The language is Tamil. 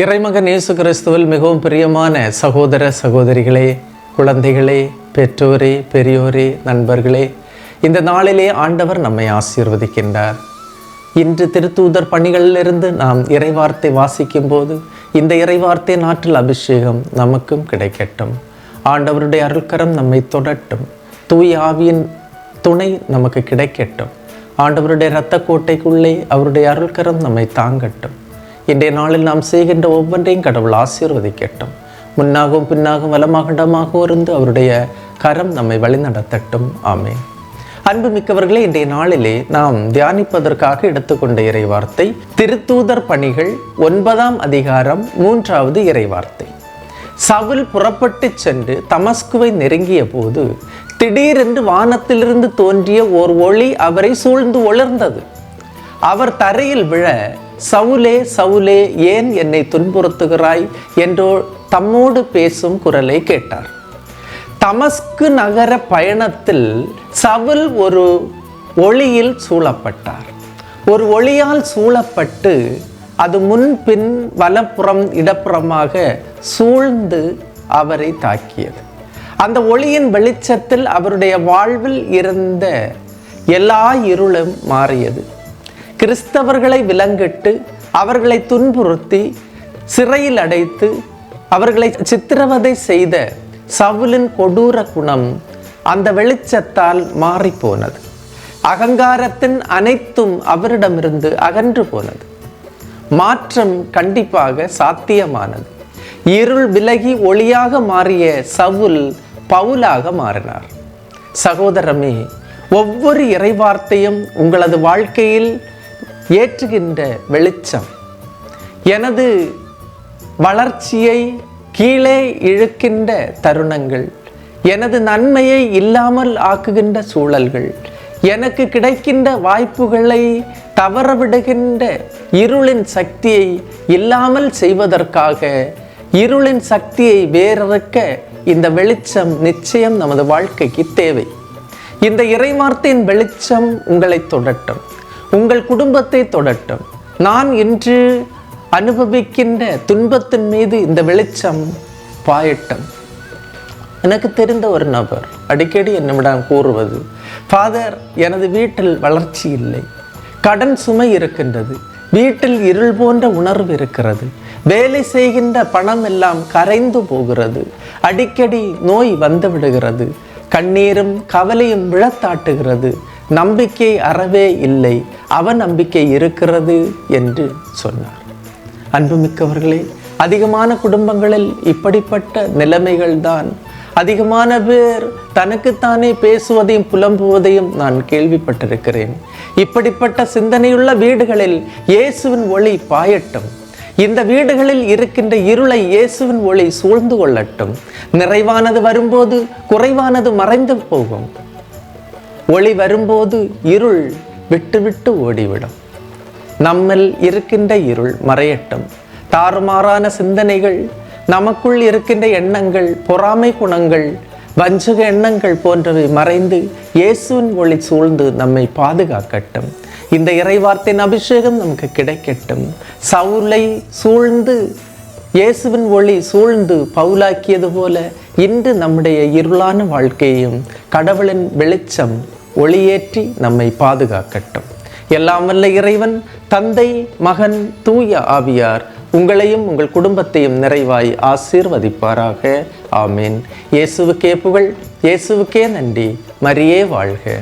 இறைமகன் இயேசு கிறிஸ்துவில் மிகவும் பிரியமான சகோதர சகோதரிகளே குழந்தைகளே பெற்றோரே பெரியோரே நண்பர்களே இந்த நாளிலே ஆண்டவர் நம்மை ஆசீர்வதிக்கின்றார். இன்று திருத்தூதர் பணிகளிலிருந்து நாம் இறைவார்த்தை வாசிக்கும் போது இந்த இறைவார்த்தை நாட்டில் அபிஷேகம் நமக்கும் கிடைக்கட்டும். ஆண்டவருடைய அருள்கரம் நம்மை தொடட்டும். தூய் ஆவியின் துணை நமக்கு கிடைக்கட்டும். ஆண்டவருடைய இரத்த கோட்டைக்குள்ளே அவருடைய அருள்கரம் நம்மை தாங்கட்டும். இன்றைய நாளில் நாம் செய்கின்ற ஒவ்வொன்றையும் கடவுள் ஆசீர்வதிக்கட்டும். முன்னாகவும் பின்னாகவும் வலமாகண்டமாகவும் இருந்து அவருடைய கரம் நம்மை வழிநடத்தட்டும். ஆமென். அன்புமிக்கவர்களே இன்றைய நாளிலே நாம் தியானிப்பதற்காக எடுத்துக்கொண்ட இறைவார்த்தை திருத்தூதர் பணிகள் ஒன்பதாம் அதிகாரம் மூன்றாவது இறைவார்த்தை. சவுல் புறப்பட்டு சென்று தமஸ்குவை நெருங்கிய போது திடீரென்று வானத்திலிருந்து தோன்றிய ஓர் ஒளி அவரை சூழ்ந்து ஒளிர்ந்தது. அவர் தரையில் விழ சவுலே சவுலே ஏன் என்னை துன்புறுத்துகிறாய்? என்றோ தம்மோடு பேசும் குரலை கேட்டார். தமஸ்கு நகர பயணத்தில் சவுல் ஒரு ஒளியில் சூழப்பட்டார். ஒரு ஒளியால் சூழப்பட்டு அது முன்பின் வலப்புறம் இடப்புறமாக சூழ்ந்து அவரை தாக்கியது. அந்த ஒளியின் வெளிச்சத்தில் அவருடைய வாழ்வில் இருந்த எல்லா இருளும் மாறியது. கிறிஸ்தவர்களை விலங்கிட்டு அவர்களை துன்புறுத்தி சிறையில் அடைத்து அவர்களை சித்திரவதை செய்த சவுலின் கொடூர குணம் அந்த வெளிச்சத்தால் மாறிப்போனது. அகங்காரத்தின் அனைத்தும் அவரிடமிருந்து அகன்று போனது. மாற்றம் கண்டிப்பாக சாத்தியமானது. இருள் விலகி ஒளியாக மாறிய சவுல் பவுலாக மாறினார். சகோதரமே ஒவ்வொரு இறைவார்த்தையும் உங்களது வாழ்க்கையில் ஏற்றுகின்ற வெளிச்சம். எனது வளர்ச்சியை கீழே இழுக்கின்ற தருணங்கள் எனது நன்மையை இல்லாமல் ஆக்குகின்ற சூழல்கள் எனக்கு கிடைக்கின்ற வாய்ப்புகளை தவறவிடுகின்ற இருளின் சக்தியை இல்லாமல் செய்வதற்காக இருளின் சக்தியை வேறறுக்க இந்த வெளிச்சம் நிச்சயம் நமது வாழ்க்கைக்கு தேவை. இந்த இறைவார்த்தையின் வெளிச்சம் உங்களை தொடட்டும். உங்கள் குடும்பத்தை தொடட்டும். நான் இன்று அனுபவிக்கின்ற துன்பத்தின் மீது இந்த வெளிச்சம் பாயட்டும். எனக்கு தெரிந்த ஒரு நபர் அடிக்கடி என்னிடம் கூறுவது ஃபாதர் எனது வீட்டில் வளர்ச்சி இல்லை. கடன் சுமை இருக்கின்றது. வீட்டில் இருள் போன்ற உணர்வு இருக்கிறது. வேலை செய்கின்ற பணம் எல்லாம் கரைந்து போகிறது. அடிக்கடி நோய் வந்து விடுகிறது. கண்ணீரும் கவலையும் விழத்தாட்டுகிறது. நம்பிக்கை அறவே இல்லை. அவநம்பிக்கை இருக்கிறது என்று சொன்னார். அன்புமிக்கவர்களே அதிகமான குடும்பங்களில் இப்படிப்பட்ட நிலைமைகள்தான். அதிகமான பேர் தனக்குத்தானே பேசுவதையும் புலம்புவதையும் நான் கேள்விப்பட்டிருக்கிறேன். இப்படிப்பட்ட சிந்தனையுள்ள வீடுகளில் இயேசுவின் ஒளி பாயட்டும். இந்த வீடுகளில் இருக்கின்ற இருளை இயேசுவின் ஒளி சூழ்ந்து கொள்ளட்டும். நிறைவானது வரும்போது குறைவானது மறைந்து போகும். ஒளி வரும்போது இருள் விட்டுவிட்டு ஓடிவிடும். நம்மில் இருக்கின்ற இருள் மறையட்டும். தாறுமாறான சிந்தனைகள் நமக்குள் இருக்கின்ற எண்ணங்கள் பொறாமை குணங்கள் வஞ்சக எண்ணங்கள் போன்றவை மறைந்து இயேசுவின் ஒளி சூழ்ந்து நம்மை பாதுகாக்கட்டும். இந்த இறைவார்த்தையின் அபிஷேகம் நமக்கு கிடைக்கட்டும். சவுலை சூழ்ந்து இயேசுவின் ஒளி சூழ்ந்து பவுலாக்கியது போல இன்று நம்முடைய இருளான வாழ்க்கையையும் கடவுளின் வெளிச்சம் ஒளியேற்றி நம்மை பாதுகாக்கட்டும். எல்லாம் வல்ல இறைவன் தந்தை மகன் தூய ஆவியார் உங்களையும் உங்கள் குடும்பத்தையும் நிறைவாய் ஆசீர்வதிப்பாராக. ஆமீன். இயேசுவுக்கே புகழ் இயேசுவுக்கே நன்றி. மரியே வாழ்க.